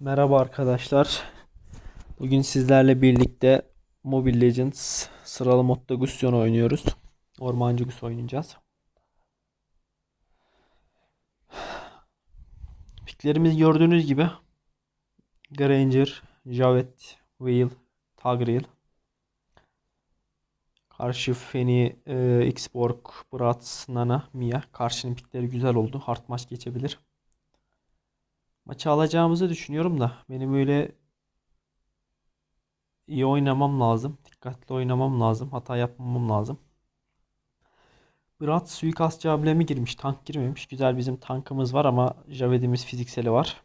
Merhaba arkadaşlar. Bugün sizlerle birlikte Mobile Legends sıralı modda Gusion oynuyoruz. Ormancı Gus oynayacağız. Piklerimiz gördüğünüz gibi Granger, Javet, Veil, Tagriel. Karşı Feni, e, Xborg, Bratz, Nana, Mia. Karşının pikleri güzel oldu. Hard maç geçebilir. Maçı alacağımızı düşünüyorum da benim öyle iyi oynamam lazım. Dikkatli oynamam lazım. Hata yapmamam lazım. Brat suikastçı ablemi girmiş. Tank girmemiş. Güzel bizim tankımız var ama Javed'imiz fizikseli var.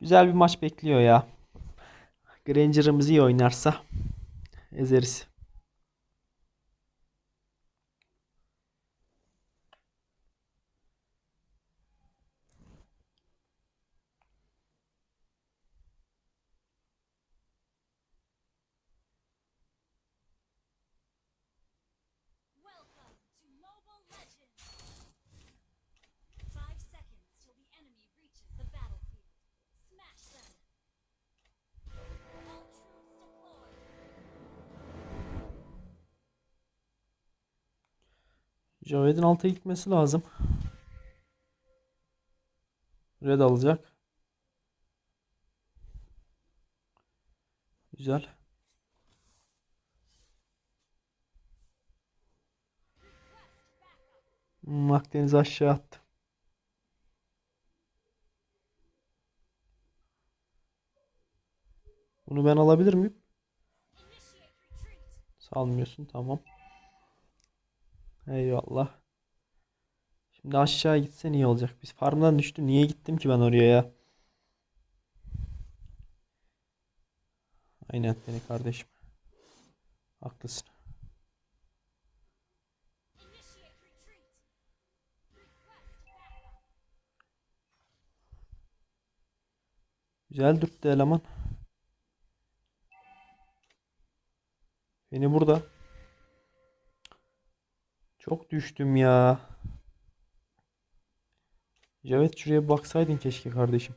Güzel bir maç bekliyor ya. Granger'ımız iyi oynarsa ezeriz. Javed'in alta gitmesi lazım. Red alacak. Güzel. Hmm, aşağı attı. Bunu ben alabilir miyim? Salmıyorsun tamam. Eyvallah. Şimdi aşağı gitsen iyi olacak. Biz farmdan düştü. Niye gittim ki ben oraya ya? Aynen beni kardeşim. Haklısın. Güzel dürttü eleman. Beni burada. Çok düştüm ya. Evet şuraya baksaydın keşke kardeşim.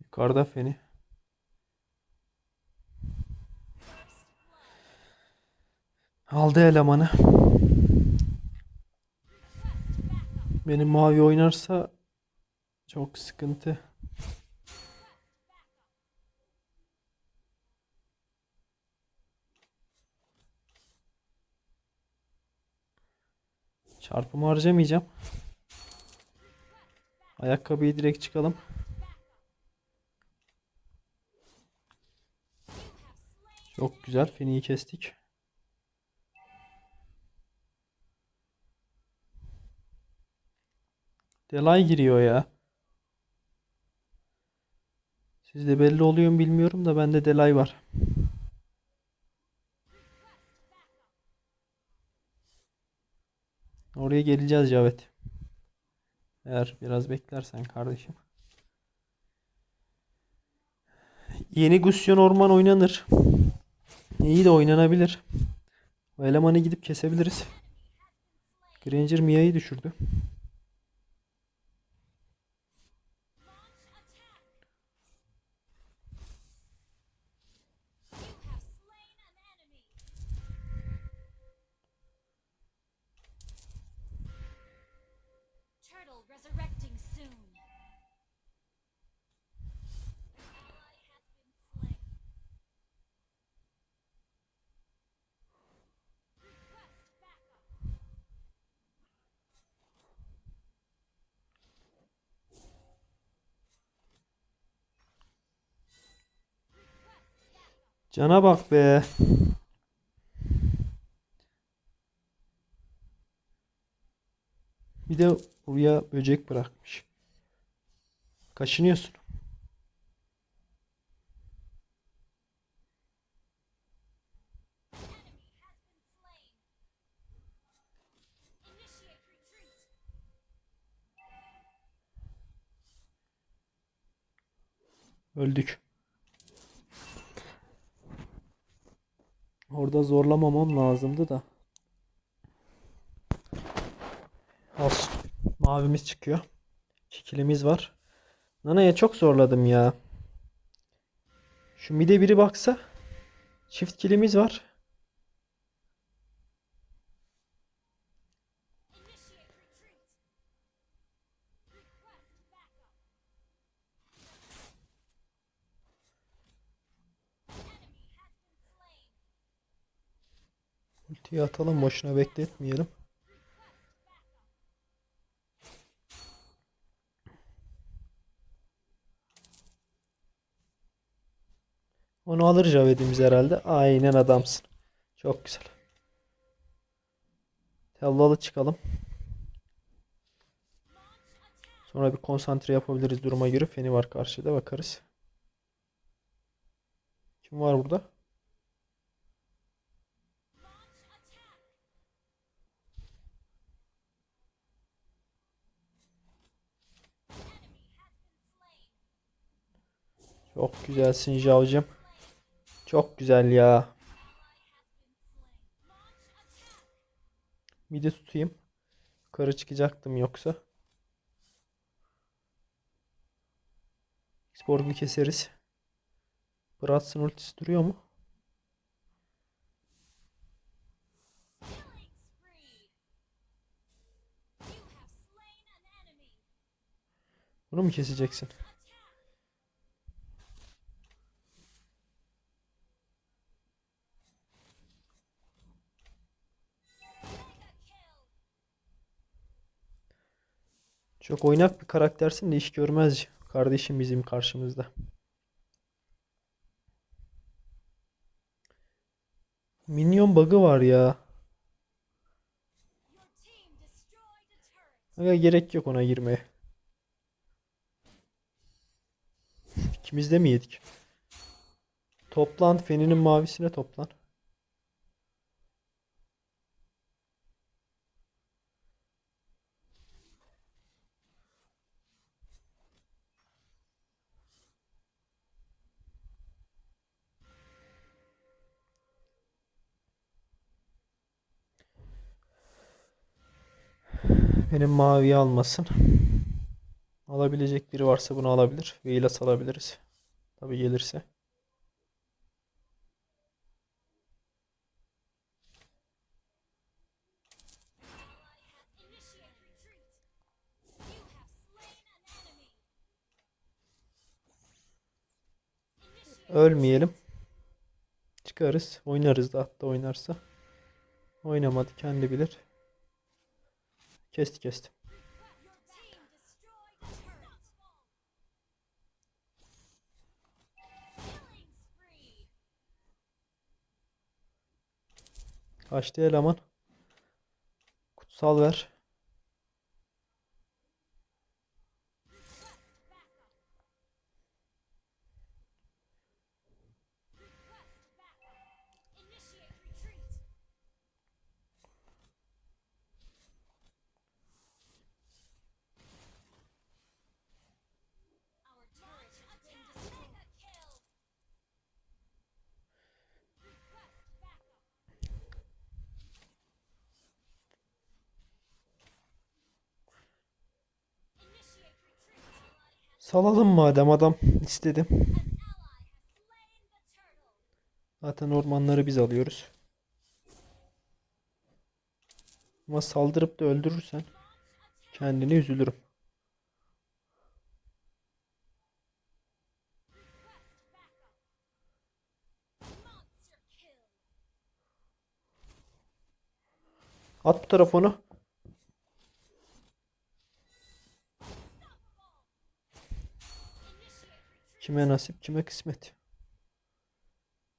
Yukarıda Feni. Aldı elemanı. Benim mavi oynarsa çok sıkıntı. Çarpımı harcamayacağım. Ayakkabıyı direkt çıkalım. Çok güzel. Feni'yi kestik. Delay giriyor ya. Sizde belli oluyor mu bilmiyorum da bende delay var. Oraya geleceğiz Cavet. Eğer biraz beklersen kardeşim. Yeni Gusyon Orman oynanır. İyi de oynanabilir. O elemanı gidip kesebiliriz. Granger Mia'yı düşürdü. Cana bak be. Bir de buraya böcek bırakmış. Kaşınıyorsun. Öldük. Orada zorlamamam lazımdı da. Olsun. Mavimiz çıkıyor. Kikilimiz var. Nana'ya çok zorladım ya. Şu mide biri baksa. Çift kilimiz var. Ultiyi atalım boşuna bekletmeyelim. Onu alır Javed'imiz herhalde. Aynen adamsın. Çok güzel. Tellalı çıkalım. Sonra bir konsantre yapabiliriz duruma göre. Feni var karşıda bakarız. Kim var burada? Çok güzelsin Javcım. Çok güzel ya. Midi tutayım. Yukarı çıkacaktım yoksa. Xborg'u keseriz. Bratz'ın ultisi duruyor mu? Bunu mu keseceksin? Çok oynak bir karaktersin de iş görmez. Kardeşim bizim karşımızda. Minyon bug'ı var ya. Aga gerek yok ona girmeye. İkimiz de mi yedik? Toplan. Feninin mavisine toplan. Benim maviyi almasın. Alabilecek biri varsa bunu alabilir. Veilas alabiliriz. Tabii gelirse. Ölmeyelim. Çıkarız. Oynarız da hatta oynarsa. Oynamadı kendi bilir. Kesti kesti. Kaçtı eleman. Kutsal ver. Salalım madem adam istedi. Zaten ormanları biz alıyoruz. Ama saldırıp da öldürürsen kendini üzülürüm. At bu tarafa onu. Kime nasip kime kısmet.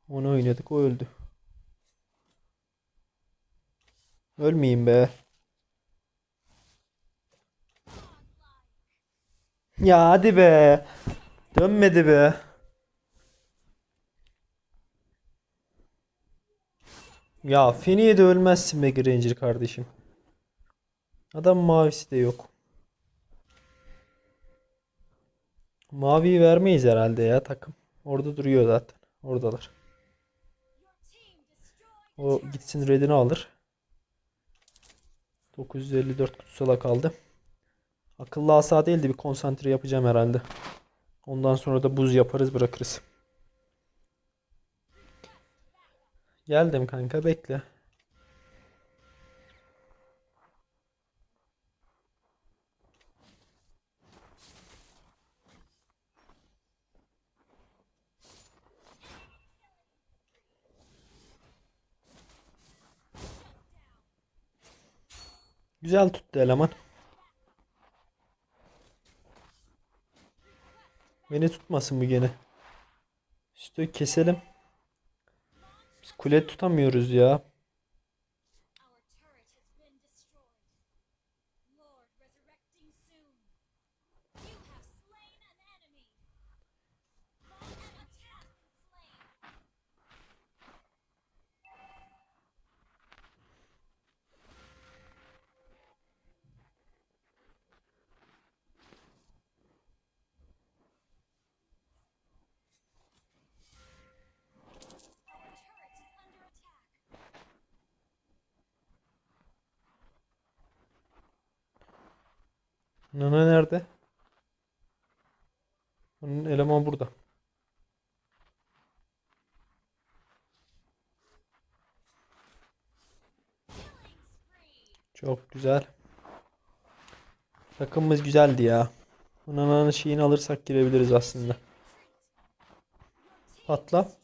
Onu oynadık o öldü. Ölmeyeyim be. Ya hadi be. Dönmedi be. Ya Feni'ye de ölmezsin be Granger kardeşim. Adam mavisi de yok. Maviyi vermeyiz herhalde ya takım. Orada duruyor zaten. Oradalar. O gitsin redini alır. 954 kutsala kaldı. Akıllı asa değil de bir konsantre yapacağım herhalde. Ondan sonra da buz yaparız bırakırız. Geldim kanka bekle. Güzel tuttu eleman. Beni tutmasın bu gene. Üstü keselim. Biz kule tutamıyoruz ya. Güzel. Takımımız güzeldi ya. Bu Nana'nın şeyini alırsak girebiliriz aslında. Patla.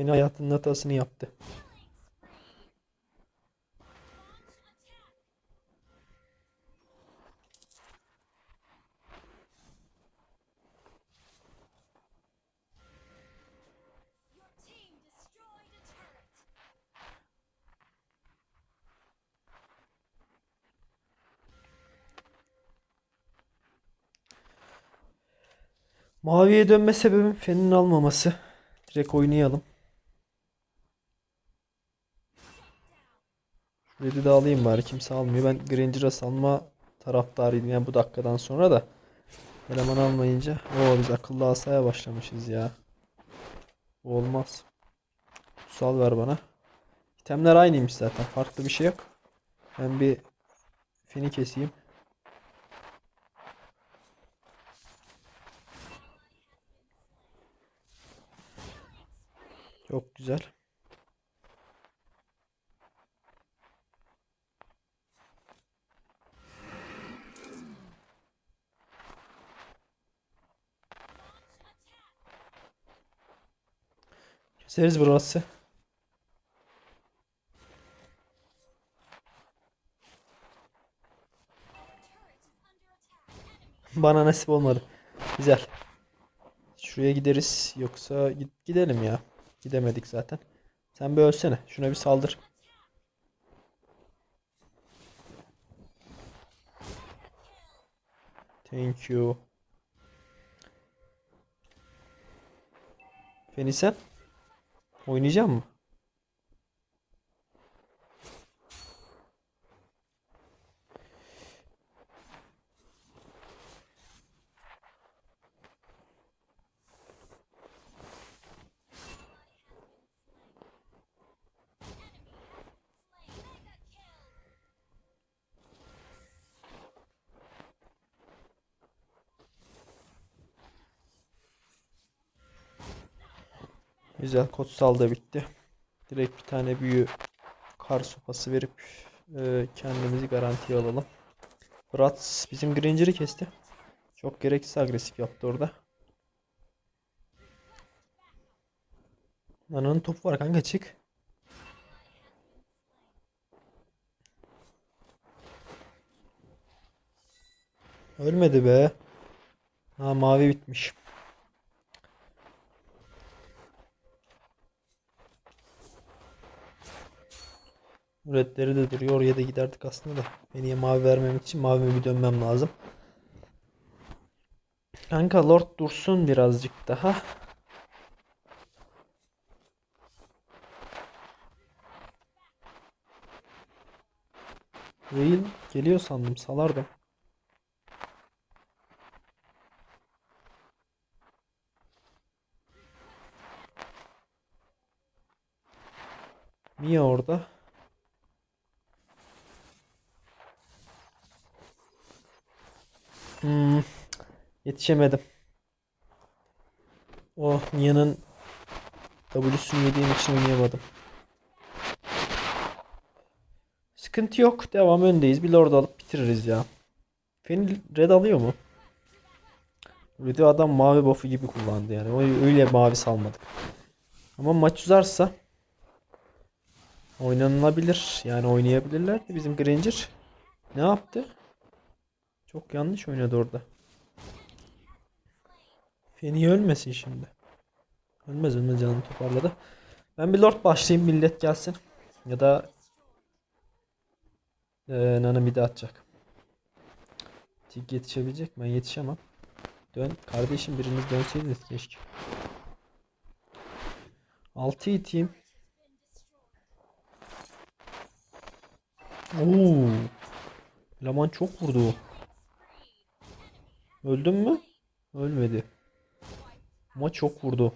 Destroyed a turret. An Maviye dönme sebebim Fen'in almaması. Direkt oynayalım. Red'i de alayım bari kimse almıyor. Ben Granger'a salma taraftarıydım yani bu dakikadan sonra da. Eleman almayınca. Oo biz akıllı asaya başlamışız ya. Olmaz. Kutsal ver bana. İtemler aynıymış zaten. Farklı bir şey yok. Ben bir Fen'i keseyim. Çok güzel. Keseriz burası. Bana nasip olmadı. Güzel. Şuraya gideriz. Yoksa gidelim ya. Gidemedik zaten. Sen bir ölsene. Şuna bir saldır. Thank you. Feni sen? Oynayacak mı? Güzel. Kotsal da bitti. Direkt bir tane büyü kar sopası verip e, kendimizi garantiye alalım. Bratz bizim Granger'ı kesti. Çok gereksiz agresif yaptı orada. Nana'nın topu var kanka çık. Ölmedi be. Ha mavi bitmiş. Redleri de duruyor. Oraya da giderdik aslında da. Beniye mavi vermemek için mavi bir dönmem lazım. Kanka Lord dursun birazcık daha. Rail geliyor sandım salardım. Mia orada. Yetişemedim. Oh, Mia'nın W'sunu yediğim için oynayamadım. Sıkıntı yok. Devam öndeyiz. Bir lord alıp bitiririz ya. Fenil red alıyor mu? Red'i adam mavi buff'ı gibi kullandı yani. Öyle mavi salmadık. Ama maç uzarsa oynanılabilir. Yani oynayabilirler de bizim Granger ne yaptı? Çok yanlış oynadı orada. Feni ölmesin şimdi. Ölmez ölmez canını toparladı. Ben bir lord başlayayım millet gelsin. Ya da ee, Nana midi atacak. Tik yetişebilecek mi? Ben yetişemem. Dön. Kardeşim biriniz dönseydiniz keşke. 6 iteyim. Oo. Laman çok vurdu. Öldün mü? Ölmedi. Ama çok vurdu.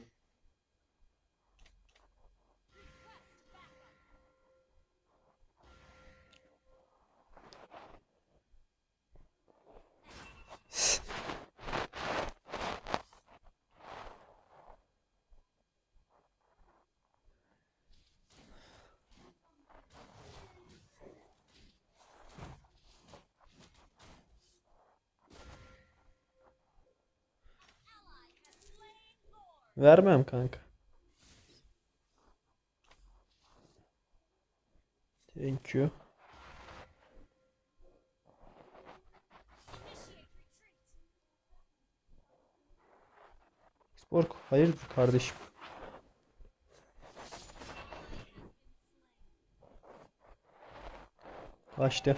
Vermem kanka. Thank you. Spork hayırdır kardeşim? Kaçtı.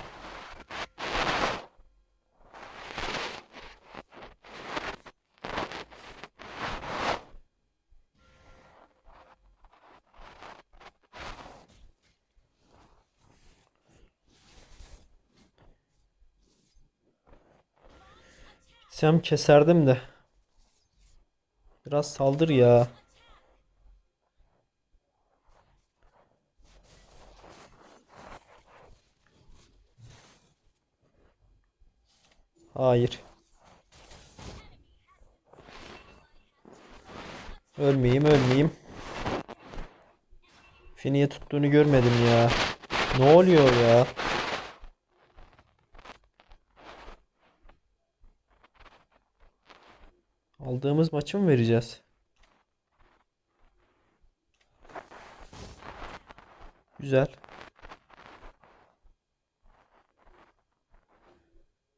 Sam keserdim de. Biraz saldır ya. Hayır. Ölmeyeyim, ölmeyeyim. Fini'ye tuttuğunu görmedim ya. Ne oluyor ya? Aldığımız maçı mı vereceğiz? Güzel.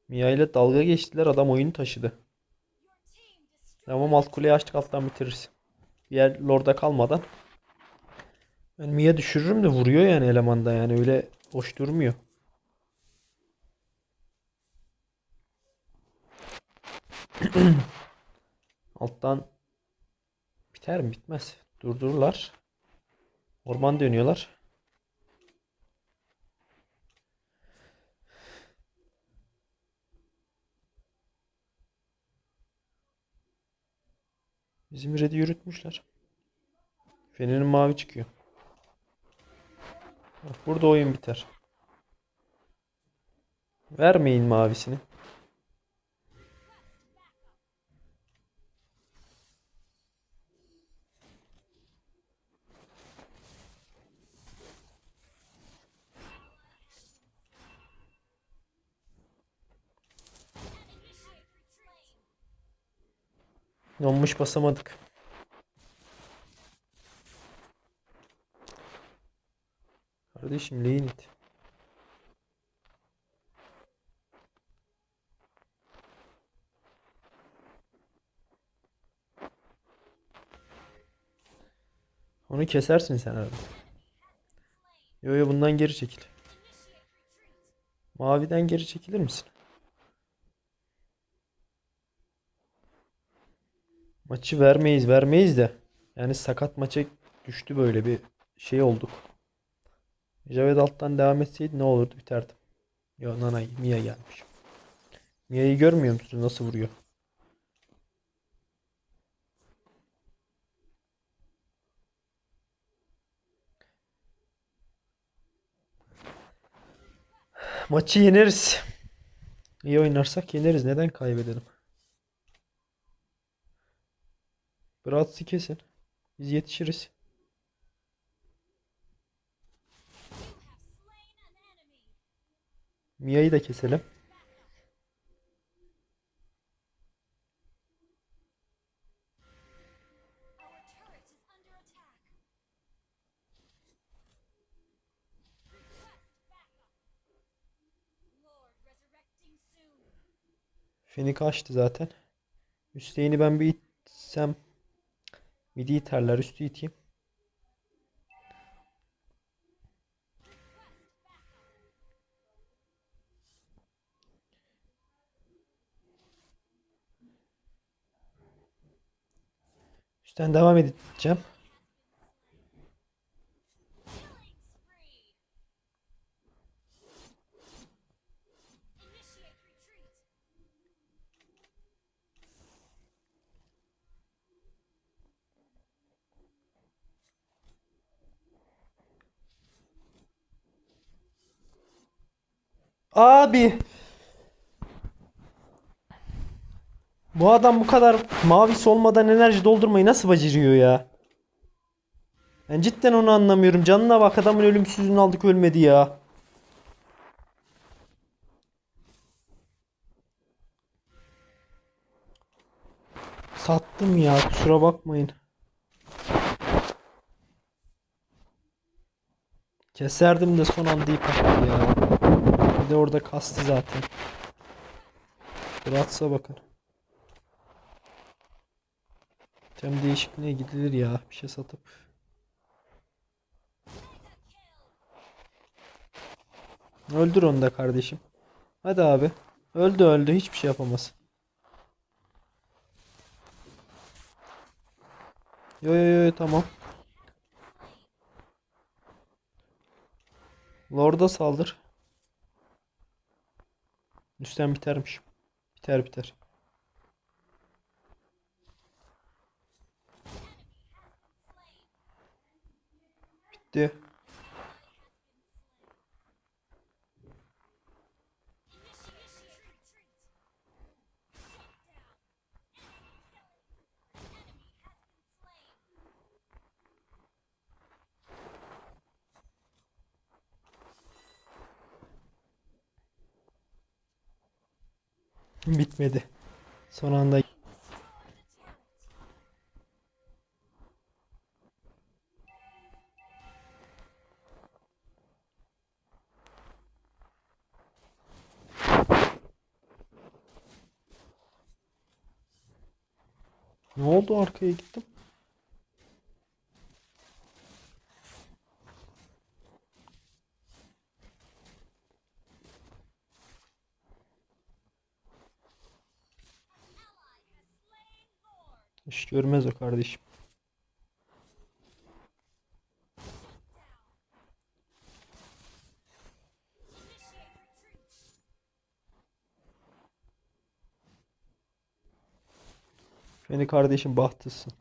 Mia ile dalga geçtiler. Adam oyunu taşıdı. Tamam alt kuleyi açtık alttan bitiririz. Diğer lorda kalmadan. Ben Mia düşürürüm de vuruyor yani elemanda yani öyle boş durmuyor. Alttan biter mi? Bitmez. Durdururlar. Orman dönüyorlar. Bizim red'i yürütmüşler. Fener'in mavi çıkıyor. Bak burada oyun biter. Vermeyin mavisini. Donmuş basamadık. Kardeşim leyin it. Onu kesersin sen herhalde. Yo yo bundan geri çekil. Maviden geri çekilir misin? Maçı vermeyiz vermeyiz de. Yani sakat maça düştü böyle bir şey olduk. Javed alttan devam etseydi ne olurdu biterdi. Yo Nana Mia gelmiş. Mia'yı görmüyor musun nasıl vuruyor? Maçı yeneriz. İyi oynarsak yeneriz. Neden kaybedelim? Bratz'i kesin. Biz yetişiriz. Mia'yı da keselim. Our turret is under attack. Request backup. Lord resurrecting soon. Feni kaçtı zaten. Üsteğini ben bir itsem. Midi iterler. Üstü iteyim. Üstten devam edeceğim. Abi. Bu adam bu kadar mavisi olmadan enerji doldurmayı nasıl beceriyor ya? Ben cidden onu anlamıyorum. Canına bak adamın ölümsüzlüğünü aldık ölmedi ya. Sattım ya kusura bakmayın. Keserdim de son anda ip attı ya. De orada kastı zaten. Bıraksa bakın. Tem değişikliğine gidilir ya. Bir şey satıp. Öldür onu da kardeşim. Hadi abi. Öldü öldü. Hiçbir şey yapamaz. Yo yo yo tamam. Lord'a saldır. Üstten bitermiş. Biter biter. Bitti. Bitmedi. Son anda ne oldu arkaya gittim. Ally has slain Lord. İş görmez o kardeşim. Beni kardeşim bahtısın.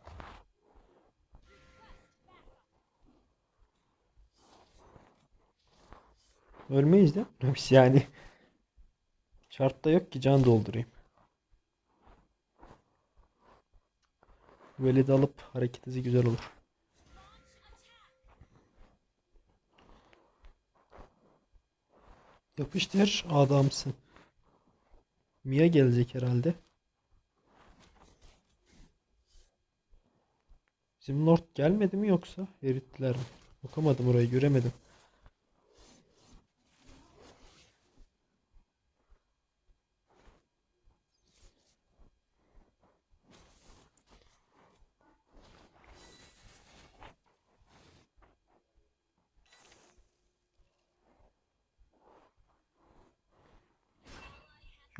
Ölmeyiz de. Yani. Şartta yok ki can doldurayım. De alıp hareket hızı güzel olur. Yapıştır adamsın. Mia gelecek herhalde. Bizim Lord gelmedi mi yoksa erittiler mi? Bakamadım orayı göremedim.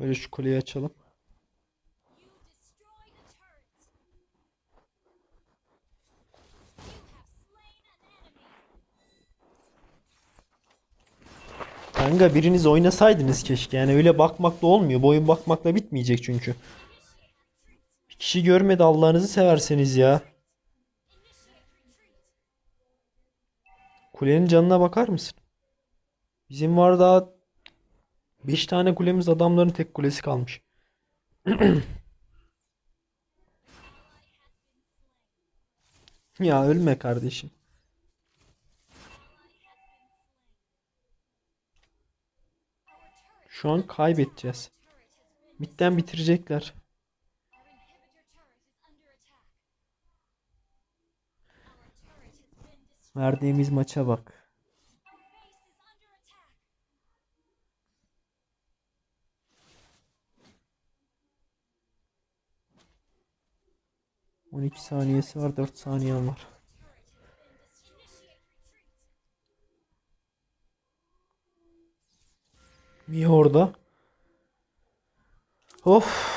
Böyle şu kuleyi açalım. Kanka biriniz oynasaydınız keşke. Yani öyle bakmakla olmuyor. Bu oyun bakmakla bitmeyecek çünkü. Bir kişi görmedi Allah'ınızı severseniz ya. Kulenin canına bakar mısın? Bizim var daha 5 tane kulemiz adamların tek kulesi kalmış. Ya ölme kardeşim. Şu an kaybedeceğiz. Midden bitirecekler. Verdiğimiz maça bak. 12 saniyesi var, 4 saniyem var. Niye orada? Of.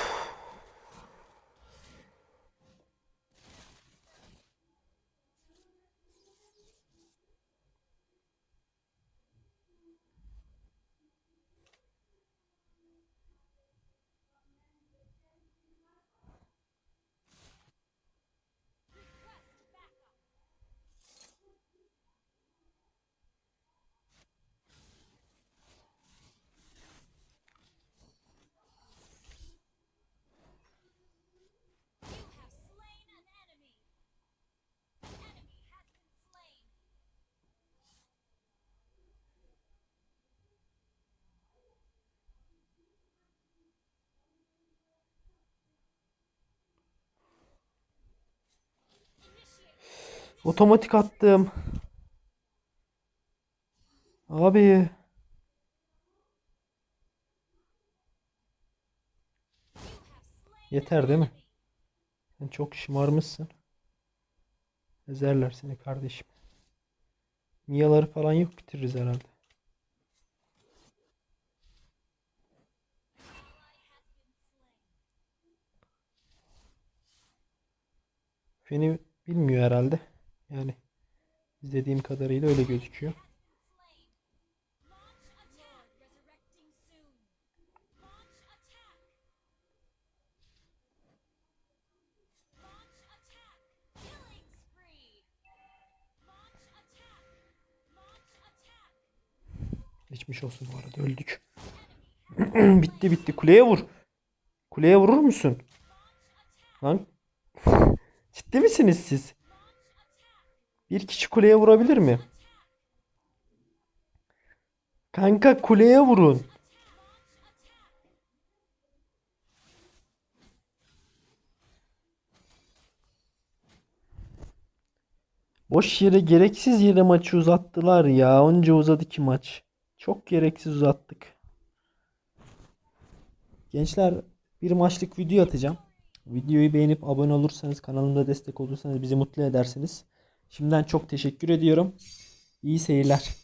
Otomatik attım. Abi. Yeter değil mi? Sen çok şımarmışsın. Ezerler seni kardeşim. Miyaları falan yok bitiririz herhalde. Beni bilmiyor herhalde. Yani izlediğim kadarıyla öyle gözüküyor. Geçmiş olsun bu arada öldük. bitti bitti. Kuleye vur. Kuleye vurur musun? Lan ciddi misiniz siz? Bir kişi kuleye vurabilir mi? Kanka kuleye vurun. Boş yere gereksiz yere maçı uzattılar ya. Onca uzadı ki maç. Çok gereksiz uzattık. Gençler bir maçlık video atacağım. Videoyu beğenip abone olursanız kanalımda destek olursanız bizi mutlu edersiniz. Şimdiden çok teşekkür ediyorum. İyi seyirler.